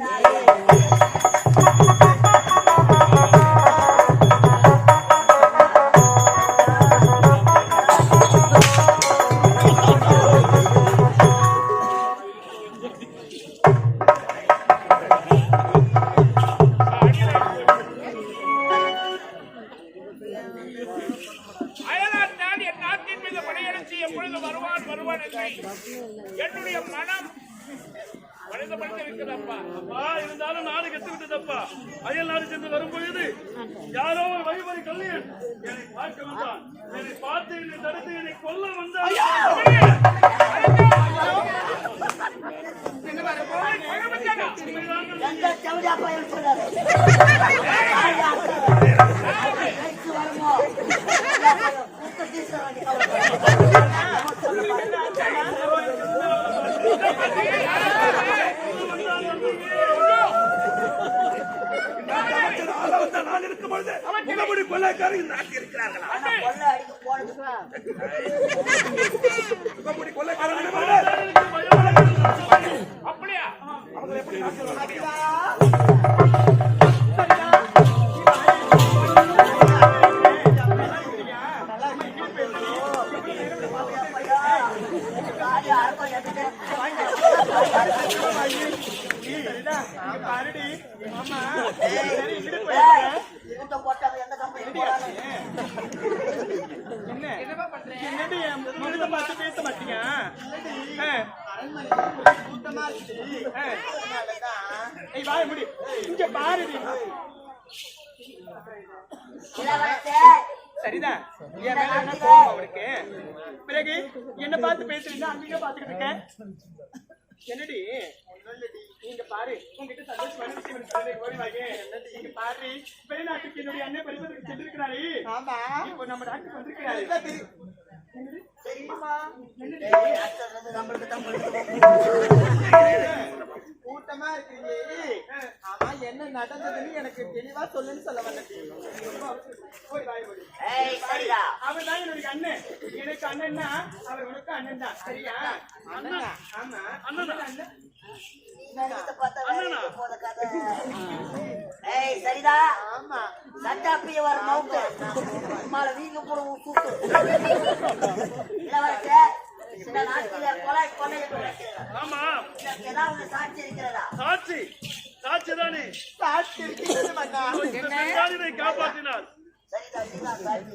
耶。என்னை பார்த்து என்னை தடுத்து என்னை கொல்ல வந்தான் எந்த செவடியா பையன் சொன்னாரு கழிச்சு வருமோ குத்த தீச நான் இருக்கும் பொழுது முகமுடி நாட்டில் இருக்கிறார்களா? முகமுடி அப்படியா காலி வாய முடி இங்க பாருடி சரிதான் என் மேல என்ன அவனுக்கு பிறகு என்ன பார்த்து பேசுறீங்க அங்கங்க பாத்துக்கிட்டு இருக்கேன். என்னடி? நீங்க பாரு. உங்ககிட்ட சந்தோஷமான விஷயம் இருக்கு. சொல்லுங்க, ஓடி வாங்க. நீங்க பாரு. வெளிநாட்டுக்கு என்னுடைய அண்ணன் பரிசத்துக்கு சென்றிருக்கிறாரு. ஆமா. இப்போ நம்ம நாட்டுக்கு வந்திருக்கிறாரு தெரியுமா ஏய், அத்தனை வந்து நம்மளுக்கு தான் கொடுக்கணும். கூட்டமா இருக்கீங்களே. ஆமா என்ன நடந்ததுன்னு எனக்கு தெளிவா சொல்லுன்னு சொல்ல சரிடா. அவர் தான் என்னுடைய அண்ணன். எனக்கு அண்ணன்னா அவர் உனக்கு அண்ணன் தான் சரியா? அண்ணனா? ஆமா. அண்ணன். அண்ணன் பார்த்தா போற கதை. ஏய், சரிடா. ஆமா. சட்டாப்பிய வர மவுத்து. அம்மால வீங்க உன் கூத்து. இளவரசே, சில நாட்டிலே கொலை கொலை நடக்கிறது. ஆமா. இதற்கு ஏதாவது சாட்சி இருக்கிறதா? சாட்சி. சாட்சி தானே. சாட்சி இருக்கிறது மன்னா இந்த பெண்காலினை காப்பாற்றினார். சரிதான் சாட்சி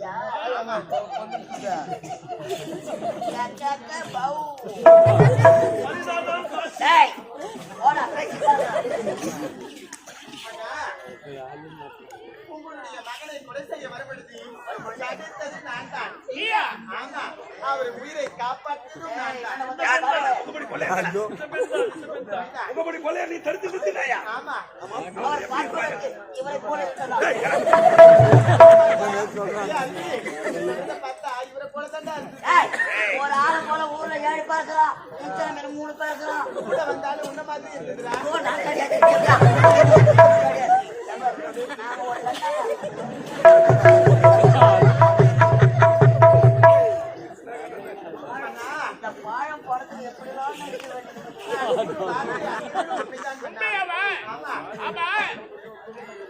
ஏய், போடா, பேசிக்காத. உங்களுடைய மகனை கொலை செய்ய வரப்படுத்தி தடுத்தது நான் தான் ஆமா. அவர் உயிரை காப்பாற்றியதும் நான் தான் நீ தடுத்து நிறுத்தினாயா ஆமா இவரை போல பார்த்தா இவரை போல ஒரு ஆளை போல ஊர்ல ஏழு பேர் இத்தனை பேர் மூணு பேர் கூட வந்தாலும் உன்ன மாதிரி இருக்குதுடா ஓ, நான் கிடையாது, கிடையாது. நாம ஒரு கண்ணாடி. இந்த பாழம் படத்துக்கு எப்படிலாம் நடிக்க வேண்டியது உண்மையாவா ஆமா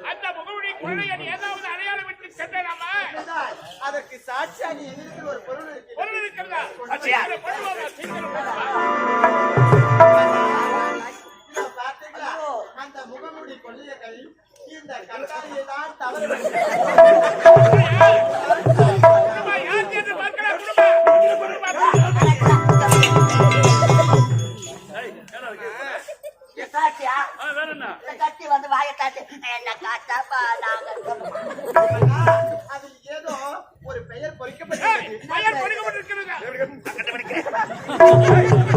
அந்த முகமுடி கொள்ளையன் ஏதாவது அடையாளம் விட்டு சென்றனாமா அதற்கு சாட்சியாக என்னிடத்தில் ஒரு பொருள் பொருள் இருக்கிறதா சீக்கிரம் அந்த முகமுடி கொள்ளையர்கள் இந்த கண்ணாடியை வந்து வாய என்ன காட்டாப்பா நாங்க? அது ஏதோ ஒரு பெயர் பொறிக்கப்பட்டிருக்கிறது பெயர் பொறிக்கப்பட்டிருக்கிறது.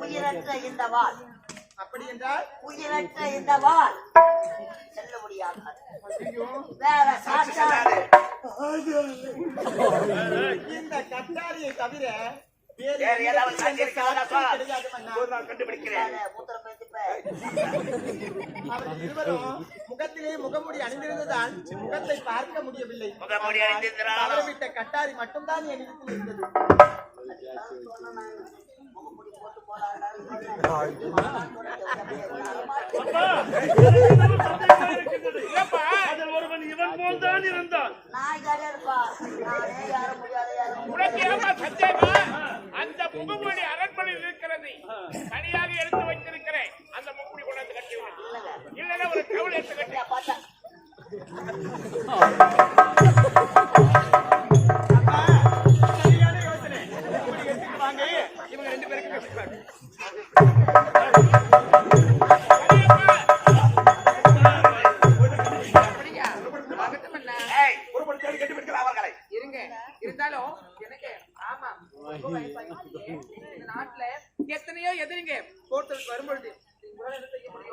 உயிரற்ற இந்த வாள். அப்படி என்றால் உயிரற்ற இந்த வாள் செல்ல முடியாது வேற சாட்சா. இந்த கட்டாரியை தவிர வேறு ஏதாவது பேசிப்ப. அவர்கள் இருவரும் முகத்திலே முகமூடி அணிந்திருந்ததால் முகத்தை பார்க்க முடியவில்லை. முகமூடி அணிந்திருந்தாலும். தவறவிட்ட கட்டாரி மட்டும்தான் என் இடத்தில் இருந்தது. ஒருவன் இவன் இருந்தான் உனக்கு ஏமா அந்த முகமூடி அரண்மனையில் இருக்கிறது. தனியாக எடுத்து வைத்திருக்கிறேன். அந்த முகமூடி கொண்டாந்து கட்டி இல்லைன்னா ஒரு கவுள் எடுத்து கட்டி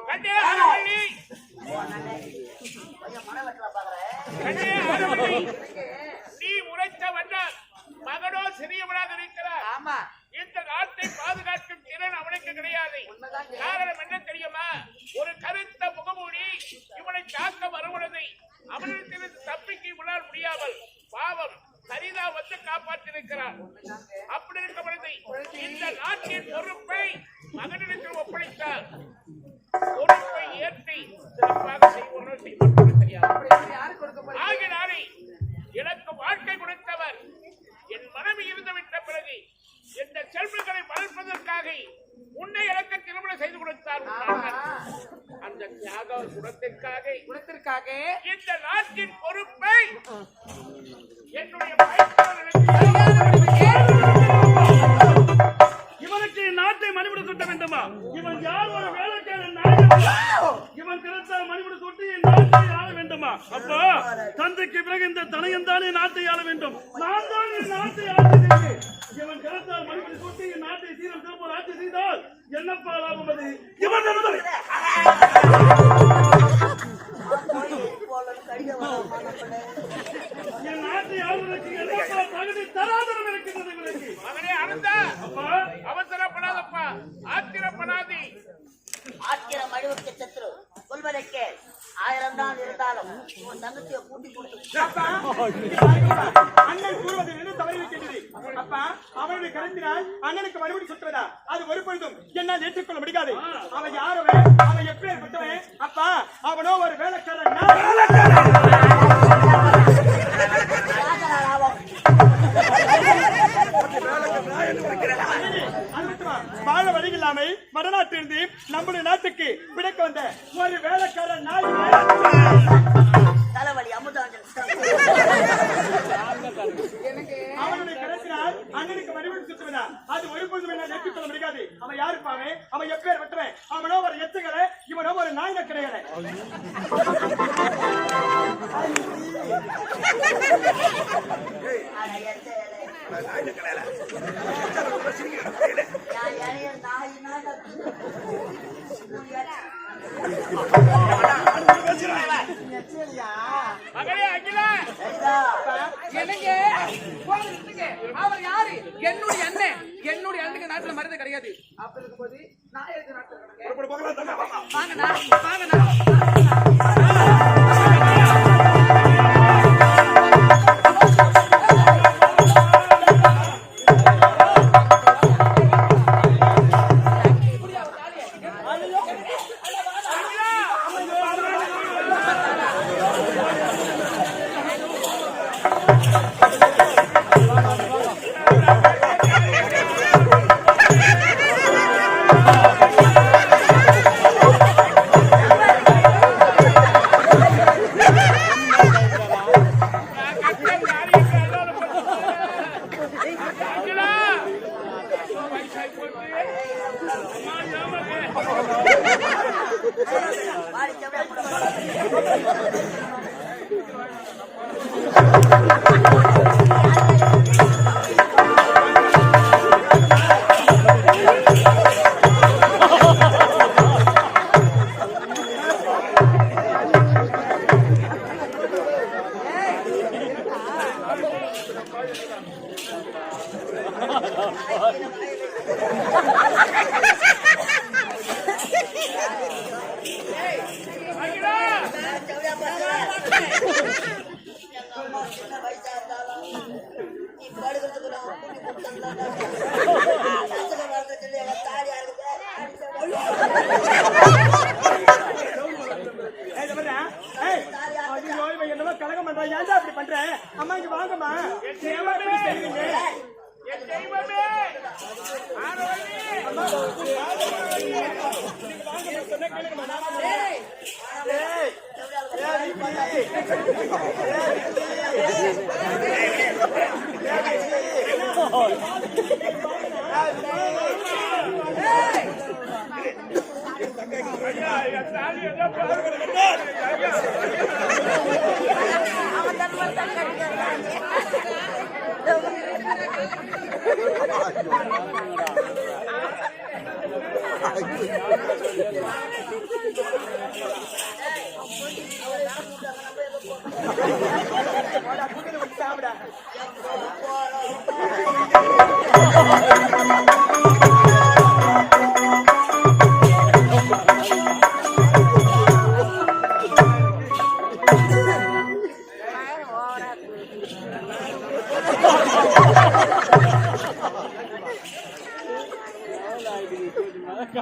கண்டே அரண்மனை நீ உரைத்த வந்தால் மகனோ சிறியவனாக இருக்கிறார். ஆமா. இந்த நாட்டை பாதுகாக்கும் திறன் அவனுக்கு கிடையாது. காரணம் என்ன தெரியுமா? ஒரு கருத்த முகமூடி இவனை தாக்க வருவதை அவனிடத்திலிருந்து தப்பிக்க இவனால் முடியாமல் பாவம் சரிதா வந்து காப்பாற்றிருக்கிறார் அப்படி இருக்க இந்த நாட்டின் பொறுப்பை அப்போ தந்தைக்கு பிறகு இந்த தனையன் தானே நாட்டை ஆள வேண்டும். நான் தான் என் நாட்டை ஆளுகிறேன் இவன் கிடைத்தால் மணிமுடி சுட்டி என் நாட்டை சீரம் திருப்பூர் ஆட்சி செய்தால் என்னப்பா லாபம் அது? இவன் கடித வர என் நாட்டை ஆளுவதற்கு என்னப்பா தகுதி தராதரம் இருக்கின்றது இவனுக்கு? மகனே அனந்தா அப்பா. அவசரப்படாதப்பா. ஆத்திரப்படாதே. ஆக்கிரம் அழிவுக்கு சத்ரு சொல்வதற்கு ஆயிரம் தான் இருந்தாலும் உன் தங்கச்சியை கூட்டி கொடுத்து அப்பா, இங்க பாருங்கப்பா. அண்ணன் கூறுவது என்ன தவறி அப்பா அவனுடைய கருத்தினால் அண்ணனுக்கு மறுபடி சுற்றுவதா? அது ஒரு பொழுதும் என்னால் ஏற்றுக்கொள்ள முடியாது. அவன் யாரவன் அவன் எப்பேற்பட்டவன்? அப்பா அவனோ ஒரு வேலைக்காரன் மட்டுமா, வாழ வழி இல்லாமல் வடநாட்டிலிருந்து நம்முடைய நாட்டுக்கு பிழைக்க வந்த ஒரு வேலைக்காரன் நாய் தலைவலி அமுதாஞ்சல். அவனுடைய கடைசினால் அண்ணனுக்கு மறுபடி சுற்றுவதா அது ஒரு பொழுதும் என்னால் ஏற்றுக்கொள்ள முடியாது. அவன் யாருப்பா அவன் எப்பேர் வெட்டுவன் அவனோ ஒரு எத்துகளை இவனோ ஒரு நாயின கிடையாது நான் இறைய நாய் நிறுத்துங்க. அவர் யாரு? என்னுடைய அண்ணன். என்னுடைய அண்ணனுக்கு நாட்டுல மருந்து கிடையாது. அப்படி இருக்கும்போது நான் எதுக்கு நாட்டுல இருக்கேன்? வாங்கண்ணா வாடி தாலி ஏதோ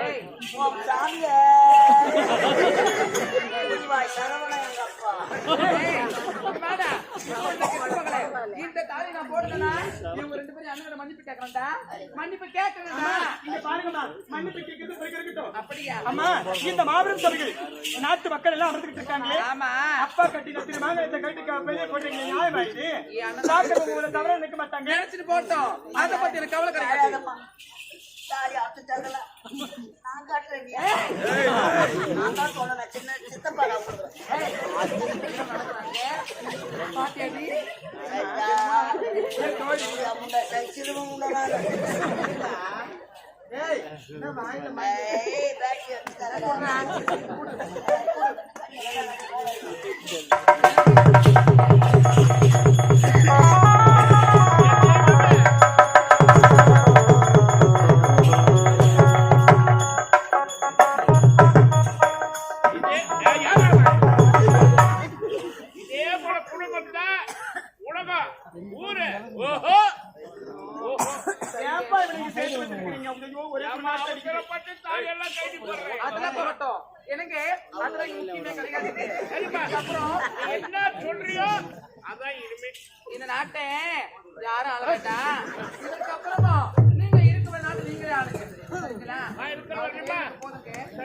ஏய் உன் சாமியே. உருவாய் சரவணன் எங்க அப்பா. ஏய், வாடா. இந்த தாலி நான் போடுறேனா இவங்க ரெண்டு பேரும் அண்ணன் மன்னிப்பு கேட்கறேன்டா மன்னிப்பு கேட்கறேன்டா இங்க பாருங்கம்மா, மன்னிப்பு கேட்கறது பிறகு இருக்கட்டும். அப்படியா? அம்மா, இந்த மாபெரும் சபையில் நாட்டு மக்கள் எல்லாம் அமர்ந்துகிட்டு இருக்காங்களே. ஆமா. அப்பா கட்டின திருமங்கலத்தை கட்டி க- வெளியே போடுறீங்க நியாயமா இது சாப்பிட்டு உங்களை தவிர நிற்க மாட்டாங்க. நினைச்சிட்டு போட்டோம். அத பத்தி எனக்கு கவலை கிடையாது. தாலி அறுத்துட்டாங்கல்ல. நான் காட்டுறேன். நான் தான் சொன்னேன், சின்ன சித்தப்பா நான் கொடுக்குறேன். பாத்தியாடி ஐயா,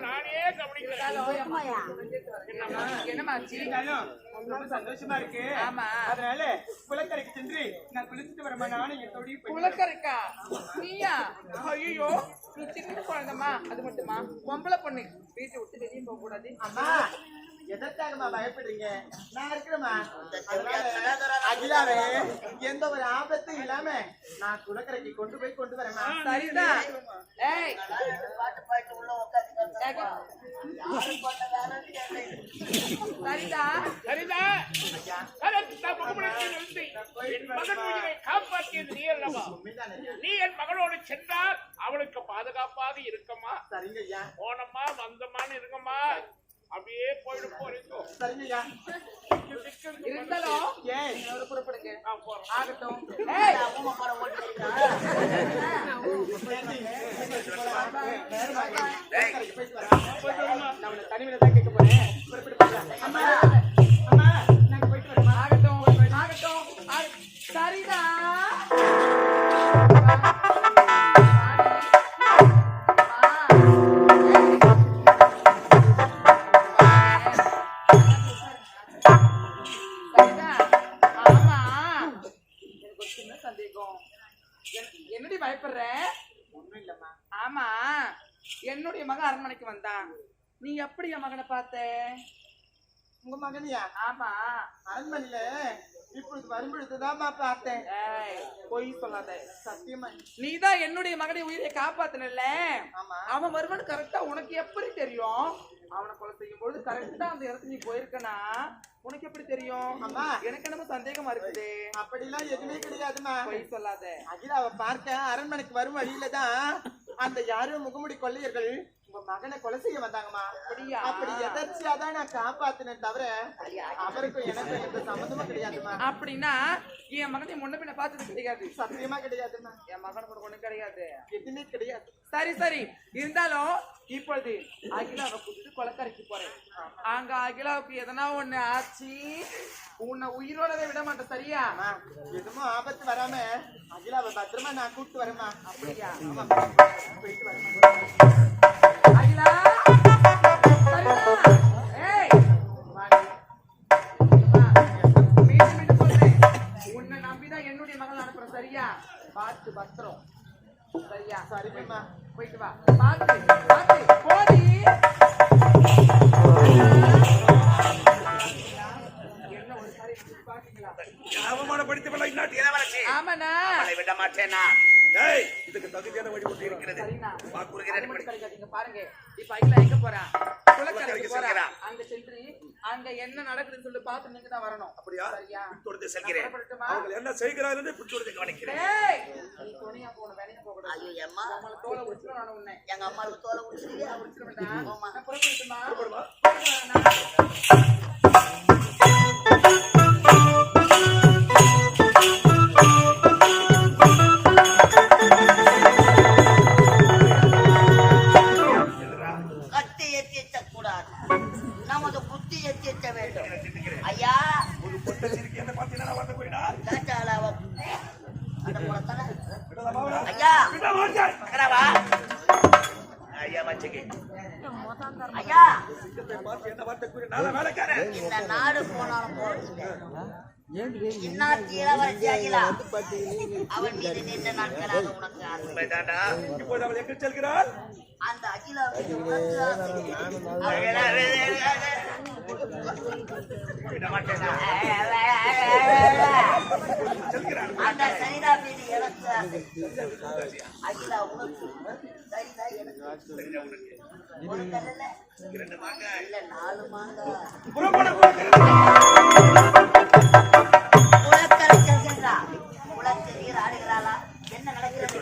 நானே கவனிக்கிறேன் என்னமாச்சு ரொம்ப சந்தோஷமா இருக்கு ஆமா. அதனால குளக்கரைக்கு? சென்று நான் குளிச்சுட்டு வரமா நானும் என் தொழில் போய் குலக்கரைக்கா நீயா? ஐயோ நீ சின்ன குழந்தைமா அது மட்டுமா? பொம்பளை பொண்ணு. வீட்டை விட்டு வெளியே போக கூடாது அம்மா எதற்காகம்மா பயப்படுறீங்க? நான் இருக்கிறேம்மா. அதனால அகிலாவே எந்த ஒரு ஆபத்தும் இல்லாம நான் குளக்கரைக்கு கொண்டு போய் கொண்டு வரேம்மா. சரிதான். சரிதா சரிதா காப்பாற்றியது நீ அல்லவா? நீ என் மகளோடு சென்றால் அவளுக்கு பாதுகாப்பாக இருக்கம்மா சரிங்க போனம்மா வந்தம்மான்னு இருக்கம்மா அப்படியே போயிட்டு போறீங்க சரிங்க ஐயா இருந்தாலும் ஏன் போறேன் ஆகட்டும் ஊமை படம் ஓட்டி தனிமையில தான் கேட்க போறேன் புறப்பட்டு போகலாம். அம்மா அம்மா நாங்க போயிட்டு வரோம் ஆகட்டும் ஆகட்டும் ஆக- சரிதான் என்னடி பயப்படுற? ஒண்ணும் இல்லம்மா ஆமா. என்னுடைய மகன் அரண்மனைக்கு வந்தான் நீ எப்படி என் மகனை பார்த்த? உங்க மகனியா? ஆமா. அரண்மனையில இப்பொழுது வரும்பொழுதுதாம்மா பார்த்தேன். பொய் சொல்லாத சத்தியமா நீதான் என்னுடைய மகனை உயிரை காப்பாத்தினல்ல? ஆமா. அவன் வருவன் கரெக்டா உனக்கு எப்படி தெரியும்? அவனை கொலை செய்யும் பொழுது கரெக்டா அந்த இடத்துக்கு நீ போயிருக்கனா? உனக்கு எப்படி தெரியும்? அம்மா. எனக்கு என்னமோ சந்தேகமா இருக்குது. அப்படிலாம் எதுவுமே கிடையாதுமா பொய் சொல்லாத. அகிலாவை பார்க்க அரண்மனைக்கு வரும் வழியில தான் அந்த யாரும் முகமுடி கொள்ளையர்கள் உங்க மகனை கொலை செய்ய வந்தாங்கம்மா. அப்படியா? அப்படி எதர்ச்சியா தான் நான் காப்பாத்தினேன் தவிர அவருக்கும் எனக்கும் எந்த சம்மந்தமும் கிடையாதுமா அப்படின்னா என் மகனை முன்ன பின்ன பார்த்தது கிடையாது. சத்தியமா கிடையாதுமா என் மகன் கூட ஒண்ணு கிடையாது. எதுவுமே கிடையாது. சரி சரி. இருந்தாலும் இப்பொழுது அகிலாவை கூட்டிட்டு கொலக்கரைக்கு போறேன். அங்க அகிலாவுக்கு எதனா ஒண்ணு ஆச்சு? உன்னை உயிரோடவே விட மாட்டேன் சரியா? எதுவும் ஆபத்து வராம அகிலாவை பத்திரமா நான் கூப்பிட்டு வரேம்மா. அப்படியா? ஆமா போயிட்டு வரேம்மா. பார்த்து பத்திரம் சரியா சரிம்மா போயிட்டு வா பார்த்து பார்த்து சாரி ஆமாண்ணா. அவளை விட மாட்டேனா டேய் இதுக்கு தகுதியான வழி ஒன்று இருக்கிறது பாருங்க இப்ப அகிலா எங்க போறா செல்கிறா. அங்க சென்று அங்க என்ன நடக்குதுன்னு சொல்லி பார்த்து நீங்க தான் வரணும் அப்படியா சரியா தொடர்ந்து செல்கிறேன்? அவர்கள் என்ன செய்கிறார்கள் என்று பிடிச்சொடுத்து கவனிக்கிறேன் நீ துணையா போகணும், வேலையா போகக்கூடாது. ஐயோ, அம்மா. உங்களை தோலை நான் உன்னை. எங்க அம்மாவுக்கு தோலை உடிச்சிருக்கியா? உரிச்சிருவேன்டா. ஆமா. நான் புறப்படட்டுமா? அகிலா அவன் மீது நாட்களாக உனக்கு ஆசை அந்த அகிலா உனக்கு அந்த சரிதா மீது எனக்கு ஆசை அகிலா உனக்கு சரிதா எனக்கு. ஒரு கல்லுல? இரண்டு மாங்க. இல்ல நாலு மாங்க. புறப்பட போகிறேன் பேசுறா உலகத்தில் நீர் ஆடுகிறாளா? என்ன நடக்கிறது